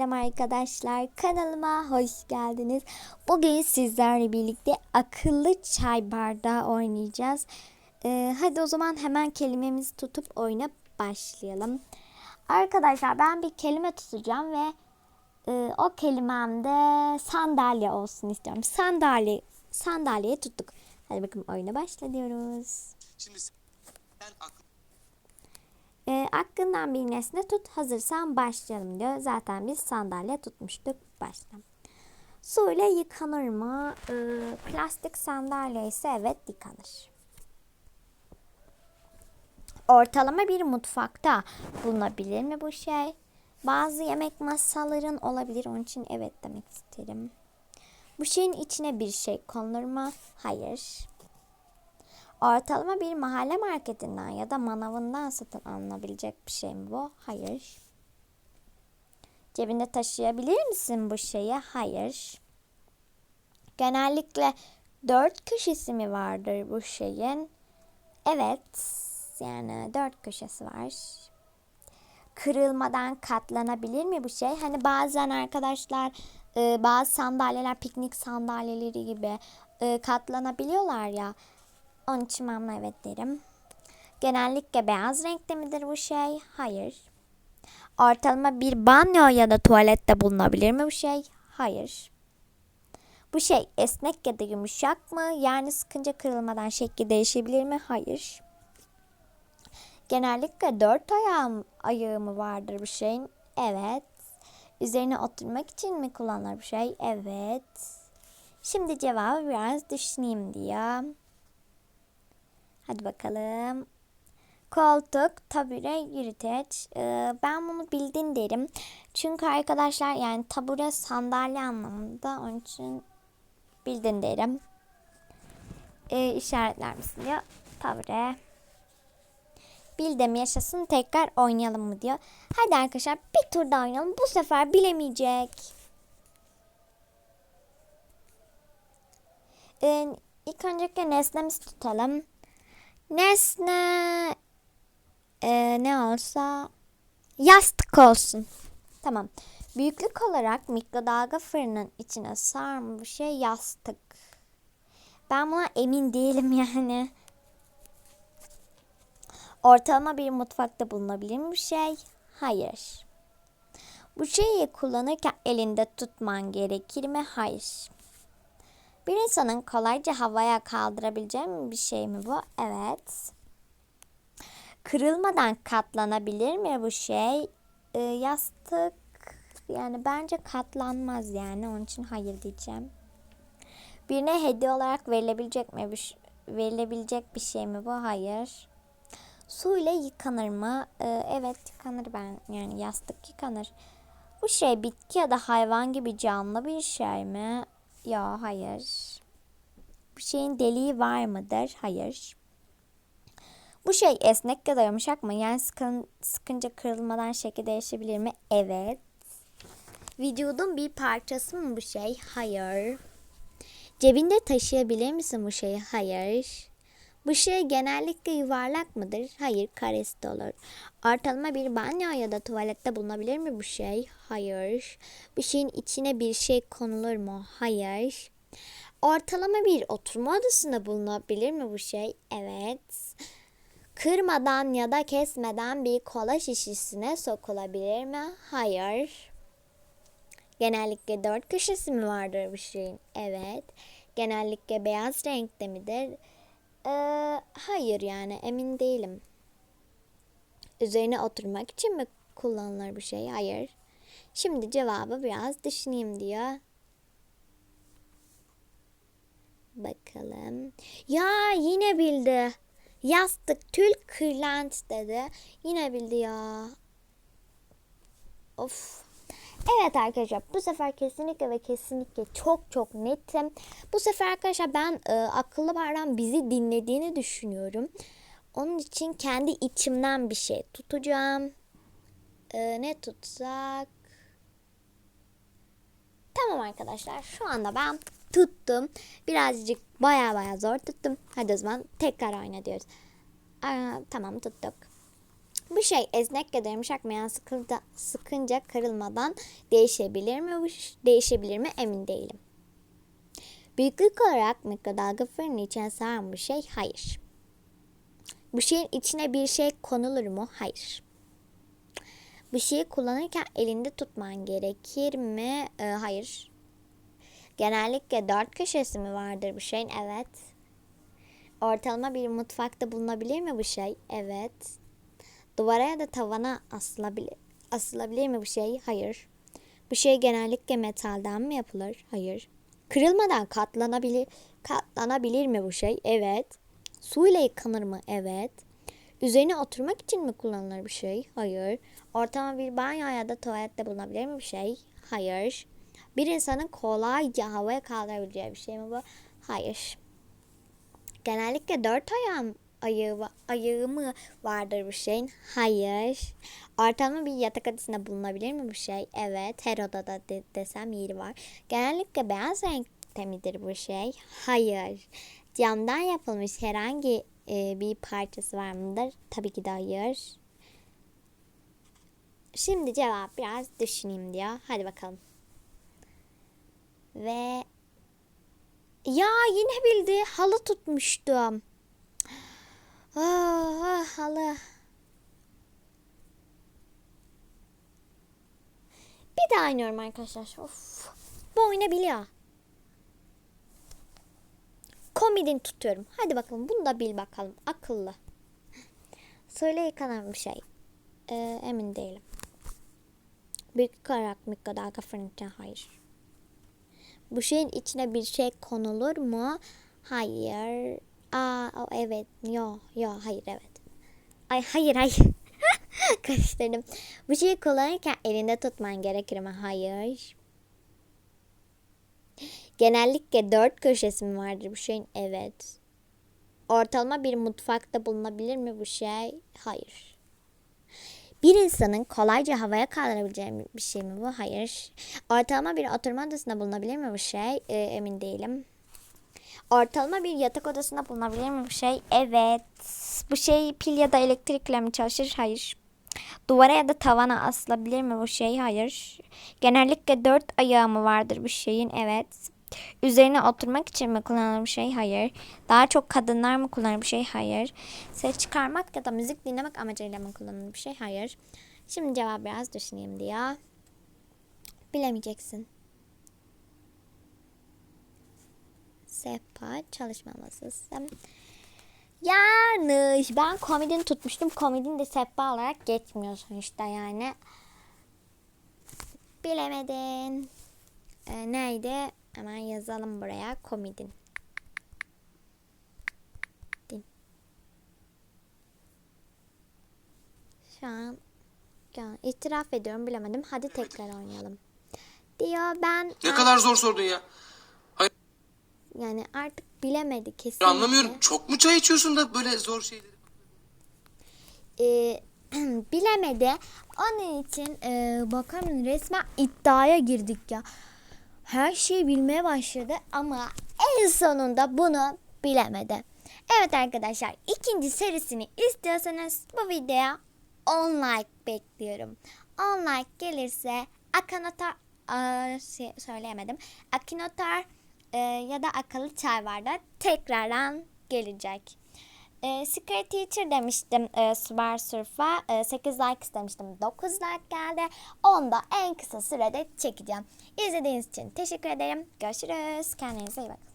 Selam arkadaşlar kanalıma hoş geldiniz. Bugün sizlerle birlikte akıllı çay bardağı oynayacağız. Ee, hadi o zaman hemen kelimemizi tutup oyuna başlayalım. Arkadaşlar ben bir kelime tutacağım ve e, o kelimem de sandalye olsun istiyorum. Sandalye sandalyeyi tuttuk. Hadi bakalım oyuna başlıyoruz. Şimdi sen akl E, aklından bir nesne tut hazırsan başlayalım diyor. Zaten biz sandalye tutmuştuk başla. Suyla yıkanır mı? E, plastik sandalye ise evet yıkanır. Ortalama bir mutfakta bulunabilir mi bu şey? Bazı yemek masaların olabilir. Onun için evet demek isterim. Bu şeyin içine bir şey konulur mu? Hayır. Ortalama bir mahalle marketinden ya da manavından satın alınabilecek bir şey mi bu? Hayır. Cebinde taşıyabilir misin bu şeyi? Hayır. Genellikle dört köşesi mi vardır bu şeyin? Evet. Yani dört köşesi var. Kırılmadan katlanabilir mi bu şey? Hani bazen arkadaşlar e, bazı sandalyeler piknik sandalyeleri gibi e, katlanabiliyorlar ya. Onun için buna evet derim. Genellikle beyaz renkte midir bu şey? Hayır. Ortalama bir banyo ya da tuvalette bulunabilir mi bu şey? Hayır. Bu şey esnek ya da yumuşak mı? Yani sıkınca kırılmadan şekli değişebilir mi? Hayır. Genellikle dört ayağım, ayağı mı vardır bu şeyin? Evet. Üzerine oturmak için mi kullanılır bu şey? Evet. Şimdi cevabı biraz düşüneyim diyor. Hadi bakalım. Koltuk, tabure, yürüteç. Ee, ben bunu bildin derim. Çünkü arkadaşlar yani tabure sandalye anlamında onun için bildin derim. Ee, işaretler misin diyor. Tabure. Bildim yaşasın tekrar oynayalım mı diyor. Hadi arkadaşlar bir tur daha oynayalım. Bu sefer bilemeyecek. Ee, ilk öncelikle nesnemizi tutalım. Nesne e, ne olsa yastık olsun. Tamam. Büyüklük olarak mikrodalga fırının içine sarma bir şey yastık. Ben buna emin değilim yani. Ortalama bir mutfakta bulunabilir bu şey? Hayır. Bu şeyi kullanırken elinde tutman gerekir mi? Hayır. Bir insanın kolayca havaya kaldırabileceği bir şey mi bu? Evet. Kırılmadan katlanabilir mi bu şey? Ee, yastık yani bence katlanmaz yani onun için hayır diyeceğim. Birine hediye olarak verilebilecek mi bir verilebilecek bir şey mi bu? Hayır. Su ile yıkanır mı? Ee, evet yıkanır ben yani yastık yıkanır. Bu şey bitki ya da hayvan gibi canlı bir şey mi? Ya hayır. Bu şeyin deliği var mıdır? Hayır. Bu şey esnek ya da yumuşak mı? Yani sıkın, sıkınca kırılmadan şekli değişebilir mi? Evet. Vücudun bir parçası mı bu şey? Hayır. Cebinde taşıyabilir misin bu şeyi? Hayır. Bu şey genellikle yuvarlak mıdır? Hayır, karesi de olur. Ortalama bir banyo ya da tuvalette bulunabilir mi bu şey? Hayır. Bu şeyin içine bir şey konulur mu? Hayır. Ortalama bir oturma odasında bulunabilir mi bu şey? Evet. Kırmadan ya da kesmeden bir kola şişesine sokulabilir mi? Hayır. Genellikle dört köşesi mi vardır bu şeyin? Evet. Genellikle beyaz renkte midir? Ee, hayır yani emin değilim. Üzerine oturmak için mi kullanılır bu şey? Hayır. Şimdi cevabı biraz düşüneyim diyor. Bakalım. Ya yine bildi. Yastık, tül, kırlent dedi. Yine bildi ya. Of. Evet arkadaşlar bu sefer kesinlikle ve kesinlikle çok çok netim. Bu sefer arkadaşlar ben e, akıllı bardan bizi dinlediğini düşünüyorum. Onun için kendi içimden bir şey tutacağım. E, ne tutsak? Tamam arkadaşlar şu anda ben tuttum. Birazcık baya baya zor tuttum. Hadi o zaman tekrar oyna diyoruz. Aa, tamam tuttuk. Bu şey esnek ya da yumuşak mı yani sıkınca, kırılmadan değişebilir mi? Bu değişebilir mi emin değilim. Büyüklük olarak mikrodalga fırını içine sığan bir şey hayır. Bu şeyin içine bir şey konulur mu? Hayır. Bu şeyi kullanırken elinde tutman gerekir mi? Ee, hayır. Genellikle dört köşesi mi vardır bu şeyin? Evet. Ortalama bir mutfakta bulunabilir mi bu şey? Evet. Duvara ya da tavana asılabilir, asılabilir mi bu şey? Hayır. Bu şey genellikle metalden mi yapılır? Hayır. Kırılmadan katlanabilir katlanabilir mi bu şey? Evet. Suyla yıkanır mı? Evet. Üzerine oturmak için mi kullanılır bir şey? Hayır. Ortama bir banyo ya da tuvalette bulunabilir mi bir şey? Hayır. Bir insanın kolayca havaya kaldırabileceği bir şey mi bu? Hayır. Genellikle dört ayağım ayağı, ayağı mı vardır bu şeyin? Hayır. Ortalama bir yatak odasında bulunabilir mi bu şey? Evet. Her odada de- desem yeri var. Genellikle beyaz renkte midir bu şey? Hayır. Camdan yapılmış herhangi e, bir parçası var mıdır? Tabii ki de hayır. Şimdi cevap biraz düşüneyim diyor. Hadi bakalım. Ve ya yine bildi. Halı tutmuştum. Ah, ah, halı. Bir daha oynuyorum arkadaşlar. Of. Bu oyunu biliyor. Komedin tutuyorum. Hadi bakalım bunu da bil bakalım. Akıllı. Söyle yıkanan bir şey. Ee, emin değilim. Büyük olarak mikrodalga fırın için hayır. Bu şeyin içine bir şey konulur mu? Hayır. Aa, o evet. Yo, yo, hayır, evet. Ay, hayır, hayır. Karıştırdım. Bu şeyi kullanırken elinde tutman gerekir mi? Hayır. Genellikle dört köşesi mi vardır bu şeyin? Evet. Ortalama bir mutfakta bulunabilir mi bu şey? Hayır. Bir insanın kolayca havaya kaldırabileceği bir şey mi bu? Hayır. Ortalama bir oturma odasında bulunabilir mi bu şey? Ee, emin değilim. Ortalama bir yatak odasında bulunabilir mi bu şey? Evet. Bu şey pil ya da elektrikle mi çalışır? Hayır. Duvara ya da tavana asılabilir mi bu şey? Hayır. Genellikle dört ayağı mı vardır bu şeyin? Evet. Üzerine oturmak için mi kullanılır bir şey? Hayır. Daha çok kadınlar mı kullanır bir şey? Hayır. Ses çıkarmak ya da müzik dinlemek amacıyla mı kullanılır bir şey? Hayır. Şimdi cevap biraz düşüneyim diyor. Bilemeyeceksin. Sehpa çalışma masası. Yanlış. Ben komedini tutmuştum. Komedin de sehpa olarak geçmiyor sonuçta yani. Bilemedin. Ee, neydi? Hemen yazalım buraya. Komedin. Din. Şu an ya, itiraf ediyorum bilemedim. Hadi tekrar oynayalım. Diyor ben Ne kadar zor sordun ya. Yani artık bilemedi kesin. Anlamıyorum. Çok mu çay içiyorsun da böyle zor şeyleri? e, bilemedi. Onun için e, bakalım resmen iddiaya girdik ya. Her şeyi bilmeye başladı ama en sonunda bunu bilemedi. Evet arkadaşlar ikinci serisini istiyorsanız bu videoya 10 like bekliyorum. 10 like gelirse Akinotar Aa, şey, söyleyemedim. Akinotar e, ya da akıllı çay bardağı tekrardan gelecek. E, Secret Teacher demiştim e, Super Surf'a. E, 8 like istemiştim. 9 like geldi. Onu da en kısa sürede çekeceğim. İzlediğiniz için teşekkür ederim. Görüşürüz. Kendinize iyi bakın.